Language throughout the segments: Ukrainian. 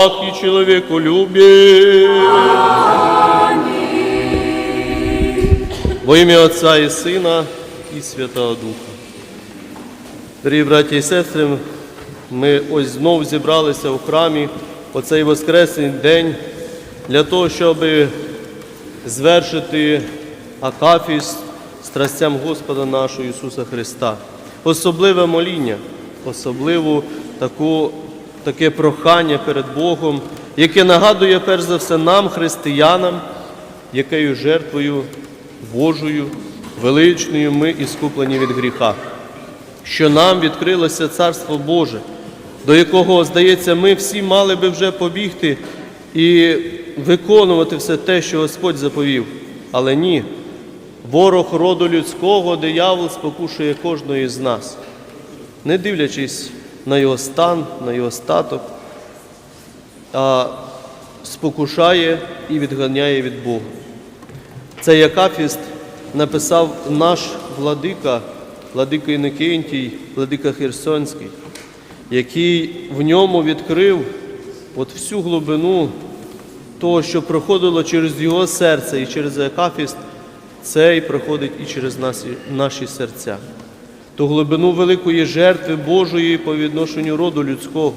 и человеколюбие. Во ім'я Отця і Сина і Святого Духа. Дорогі браті і сестри, ми ось знов зібралися у храмі у цей Воскресний день для того, щоб звершити акафіст страстям Господа нашого Ісуса Христа. Особливе моління, особливу таку, таке прохання перед Богом, яке нагадує перш за все нам, християнам, якою жертвою Божою, величною ми іскуплені від гріха, що нам відкрилося Царство Боже, до якого, здається, ми всі мали би вже побігти і виконувати все те, що Господь заповів. Але ні, ворог роду людського, диявол спокушує кожного із нас, не дивлячись на його стан, на його статок, а спокушає і відганяє від Бога. Цей акафіст написав наш владика, владика Інокентій, владика Херсонський, який в ньому відкрив от всю глибину того, що проходило через його серце і через акафіст, це і проходить і через наші серця. Ту глибину великої жертви Божої по відношенню роду людського.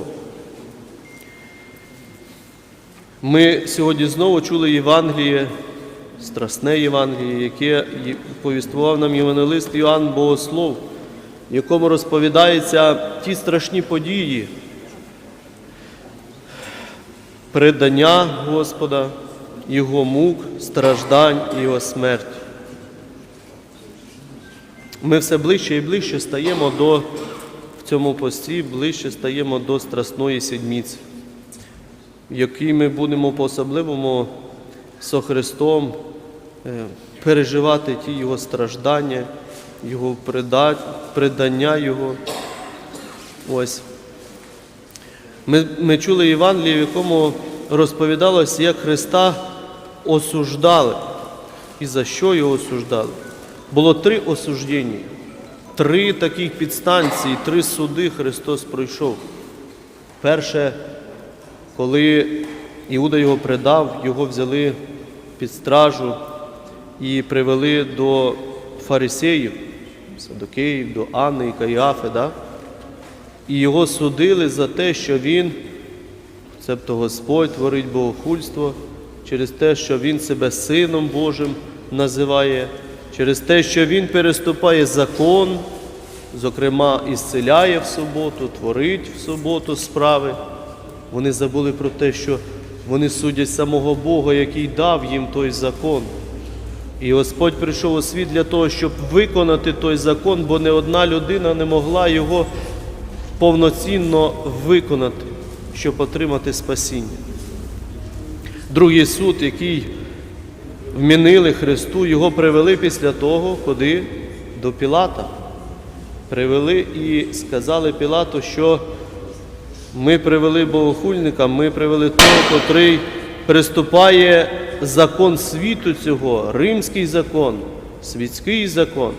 Ми сьогодні знову чули Євангеліє, страсне Євангеліє, яке повіствував нам Євангелист Іоанн Богослов, в якому розповідаються ті страшні події, предання Господа, Його мук, страждань і Його смерть. Ми все ближче і ближче стаємо до в цьому пості, ближче стаємо до Страсної Сідміці в якій ми будемо по-особливому со Христом е, переживати ті Його страждання, Його предання Його. Ось. Ми, ми чули Євангеліє, в якому розповідалося, як Христа осуждали. І за що його осуждали? Було три осуждення, три таких підстанції, три суди Христос пройшов. Перше коли Іуда його предав, його взяли під стражу і привели до фарисеїв, Садокеїв, до Анни і Каїафи, да? і його судили за те, що він, цебто Господь, творить богохульство, через те, що він себе Сином Божим називає, через те, що він переступає закон, зокрема, ісцеляє в суботу, творить в суботу справи. Вони забули про те, що вони судять самого Бога, який дав їм той закон. І Господь прийшов у світ для того, щоб виконати той закон, бо не одна людина не могла його повноцінно виконати, щоб отримати спасіння. Другий суд, який вмінили Христу, його привели після того, куди до Пілата. Привели і сказали Пілату, що ми привели богохульника, ми привели того, котрий приступає закон світу цього, римський закон, світський закон.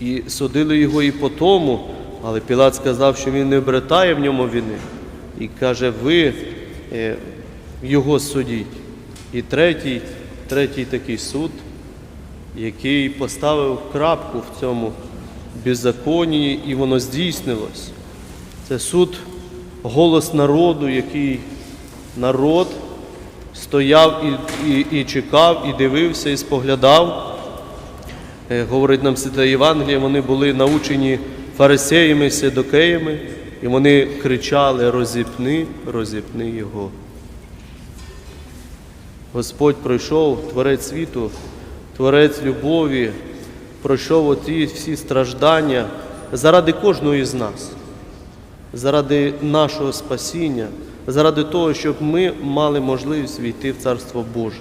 І судили його і по тому, але Пілат сказав, що він не обретає в ньому вини. І каже, ви е, його судіть. І третій, третій такий суд, який поставив крапку в цьому беззаконні, і воно здійснилось. Це суд, голос народу, який народ стояв і, і, і чекав, і дивився, і споглядав. Е, Говорить нам Святе Євангеліє, вони були научені фарисеями, седокеями, і вони кричали: розіпни, розіпни його. Господь пройшов, Творець світу, Творець любові, пройшов оті всі страждання заради кожного із нас заради нашого спасіння, заради того, щоб ми мали можливість війти в Царство Боже.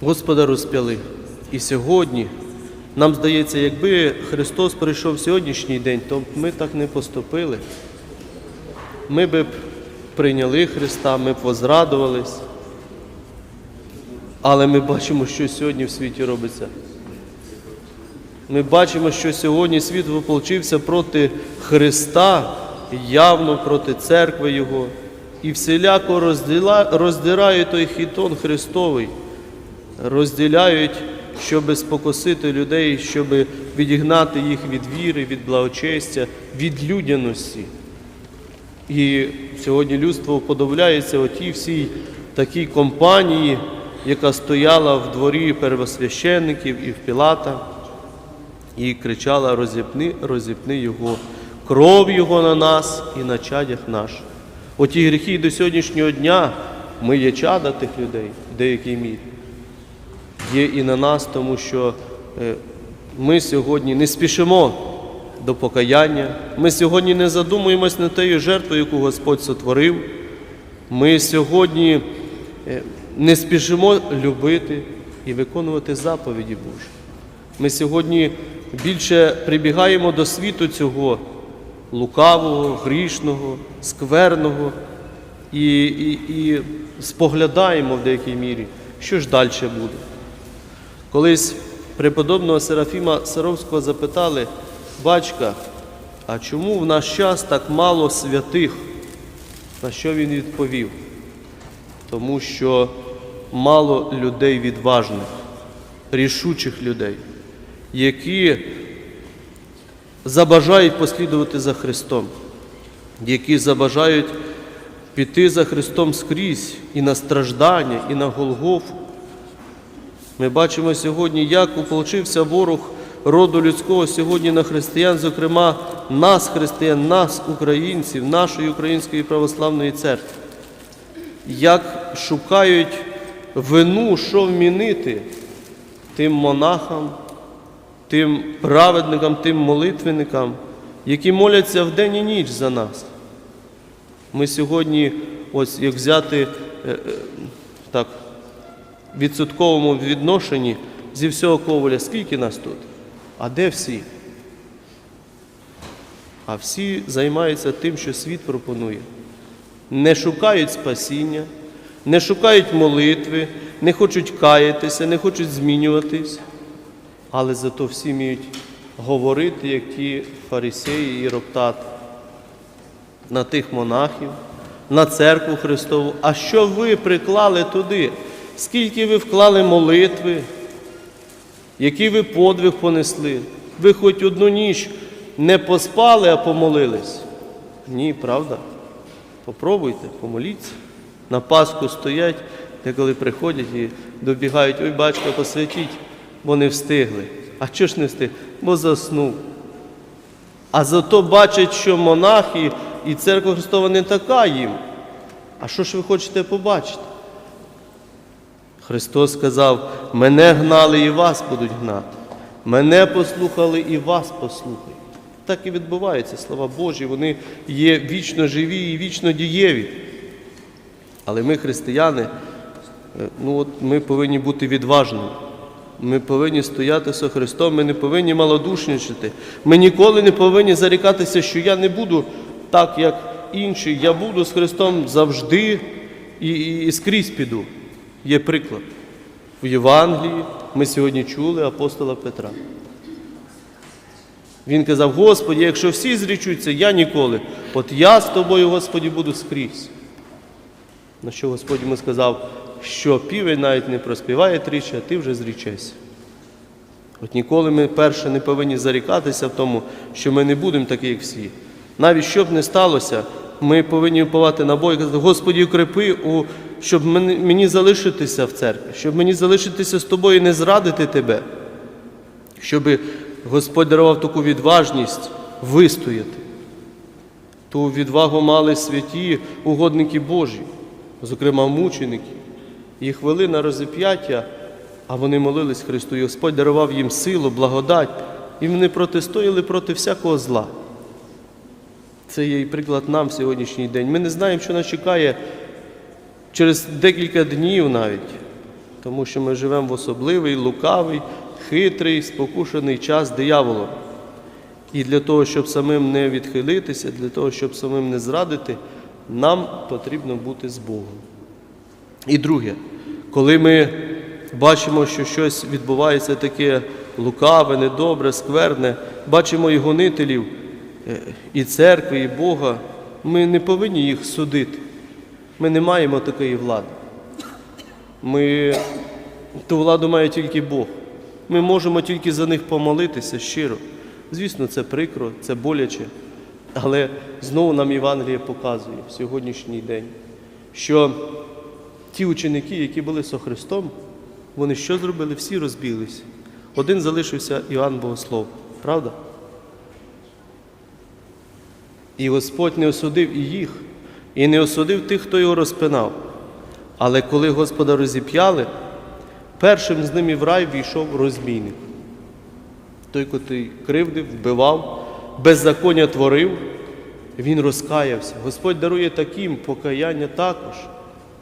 Господа розп'яли. І сьогодні нам здається, якби Христос прийшов в сьогоднішній день, то ми так не поступили. Ми б прийняли Христа, ми б возрадувались. Але ми бачимо, що сьогодні в світі робиться. Ми бачимо, що сьогодні світ виполчився проти Христа явно проти церкви Його і всіляко роздирають той хітон Христовий, розділяють, щоб спокусити людей, щоб відігнати їх від віри, від благочестя, від людяності. І сьогодні людство вподобляється отій всій такій компанії, яка стояла в дворі первосвященників і в Пілата, і кричала: розіпни, розіпни його, кров його на нас і на чадях наших. Оті гріхи до сьогоднішнього дня ми є чада тих людей в деякій мірі. Є і на нас, тому що е, ми сьогодні не спішимо до покаяння. Ми сьогодні не задумуємось над тією жертвою, яку Господь сотворив. Ми сьогодні е, не спішимо любити і виконувати заповіді Божі. Ми сьогодні більше прибігаємо до світу цього лукавого, грішного, скверного і, і, і споглядаємо в деякій мірі, що ж далі буде. Колись преподобного Серафіма Саровського запитали, батька, а чому в наш час так мало святих? На що він відповів? Тому що мало людей відважних, рішучих людей, які забажають послідувати за Христом, які забажають піти за Христом скрізь і на страждання, і на Голгофу. Ми бачимо сьогодні, як уполчився ворог роду людського сьогодні на християн, зокрема нас, християн, нас, українців, нашої Української православної церкви. Як шукають вину, що вмінити тим монахам, тим праведникам, тим молитвенникам, які моляться вдень і ніч за нас. Ми сьогодні, ось як взяти е, е, так, відсотковому відношенні зі всього коваля, скільки нас тут? А де всі? А всі займаються тим, що світ пропонує. Не шукають спасіння, не шукають молитви, не хочуть каятися, не хочуть змінюватись, але зато всі вміють говорити, як ті фарисеї і роптати на тих монахів, на церкву Христову. А що ви приклали туди? Скільки ви вклали молитви, який ви подвиг понесли? Ви хоч одну ніч не поспали, а помолились? Ні, правда? Попробуйте, помоліться. На Пасху стоять, деколи приходять і добігають, ой, батько, посвятіть, бо не встигли. А чого ж не встигли? Бо заснув. А зато бачать, що монахи і церква Христова не така їм. А що ж ви хочете побачити? Христос сказав, мене гнали і вас будуть гнати. Мене послухали і вас послухають. Так і відбувається, слава Божі, вони є вічно живі і вічно дієві. Але ми, християни, е, ну от ми повинні бути відважними. Ми повинні стояти з Христом, ми не повинні малодушничати. Ми ніколи не повинні зарікатися, що я не буду так, як інші. Я буду з Христом завжди і, і, і скрізь піду. Є приклад. В Євангелії ми сьогодні чули апостола Петра. Він казав, Господі, якщо всі зрічуться, я ніколи. От я з тобою, Господі, буду скрізь. На що Господь йому сказав, що півень навіть не проспіває тричі, а ти вже зрічешся. От ніколи ми перше не повинні зарікатися в тому, що ми не будемо такі, як всі. Навіть що б не сталося, ми повинні впливати на Бога і казати, Господі, укрепи, у, щоб мені, залишитися в церкві, щоб мені залишитися з тобою і не зрадити тебе, щоб Господь дарував таку відважність вистояти. Ту відвагу мали святі угодники Божі, зокрема мученики. Їх вели на розіп'яття, а вони молились Христу, і Господь дарував їм силу, благодать, і вони протистояли проти всякого зла. Це є і приклад нам в сьогоднішній день. Ми не знаємо, що нас чекає через декілька днів навіть, тому що ми живемо в особливий, лукавий, хитрий, спокушений час дияволом. І для того, щоб самим не відхилитися, для того, щоб самим не зрадити, нам потрібно бути з Богом. І друге, коли ми бачимо, що щось відбувається таке лукаве, недобре, скверне, бачимо і гонителів, е, і церкви, і Бога, ми не повинні їх судити. Ми не маємо такої влади. Ми ту владу має тільки Бог. Ми можемо тільки за них помолитися щиро. Звісно, це прикро, це боляче. Але знову нам Євангеліє показує в сьогоднішній день, що ті ученики, які були со Христом, вони що зробили? Всі розбіглися. Один залишився Іоанн Богослов. Правда? І Господь не осудив і їх, і не осудив тих, хто його розпинав. Але коли Господа розіп'яли, першим з ними в рай війшов розбійник. Той, котрий кривдив, вбивав, беззаконня творив, він розкаявся. Господь дарує таким покаяння також,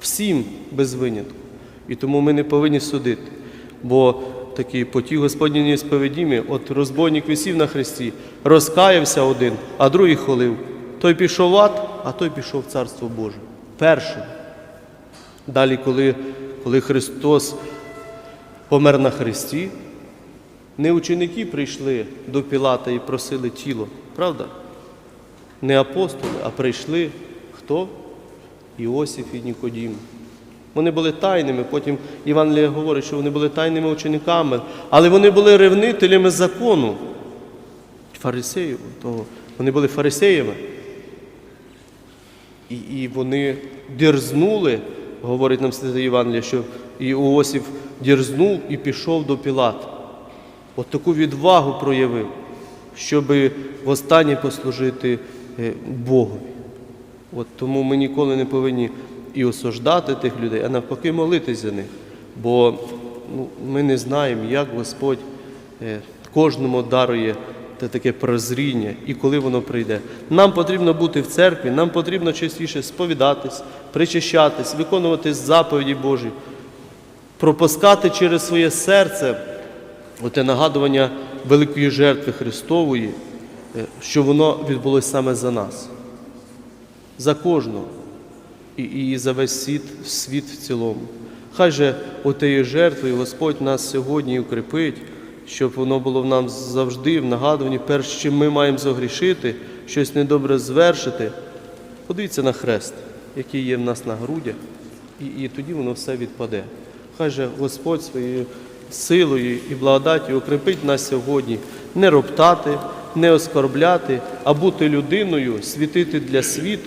всім без винятку. І тому ми не повинні судити. Бо такі по тій Господній сповідімі, от розбойник висів на хресті, розкаявся один, а другий холив. Той пішов в ад, а той пішов в Царство Боже. Першим. Далі, коли, коли Христос помер на хресті, не ученики прийшли до Пілата і просили тіло, правда? Не апостоли, а прийшли хто? Іосиф і Нікодім. Вони були тайними, потім Євангелія говорить, що вони були тайними учениками, але вони були ревнителями закону. Фарисеїв, того. Вони були фарисеями. І, і вони дерзнули, говорить нам Святе Євангеліє, що Іосиф дерзнув і пішов до Пілата. От таку відвагу проявив, щоб востаннє послужити е, Богові. От тому ми ніколи не повинні і осуждати тих людей, а навпаки молитись за них. Бо ну, ми не знаємо, як Господь е, кожному дарує те таке прозріння і коли воно прийде. Нам потрібно бути в церкві, нам потрібно частіше сповідатись, причащатись, виконувати заповіді Божі, пропускати через своє серце оте нагадування великої жертви Христової, е, що воно відбулося саме за нас, за кожного і, і за весь світ, світ в цілому. Хай же отею жертвою Господь нас сьогодні укріпить, щоб воно було в нам завжди в нагадуванні, перш чим ми маємо загрішити, щось недобре звершити. Подивіться на хрест, який є в нас на грудях, і, і тоді воно все відпаде. Хай же Господь своєю силою і благодаттю укріпить нас сьогодні не роптати, не оскорбляти, а бути людиною, світити для світу.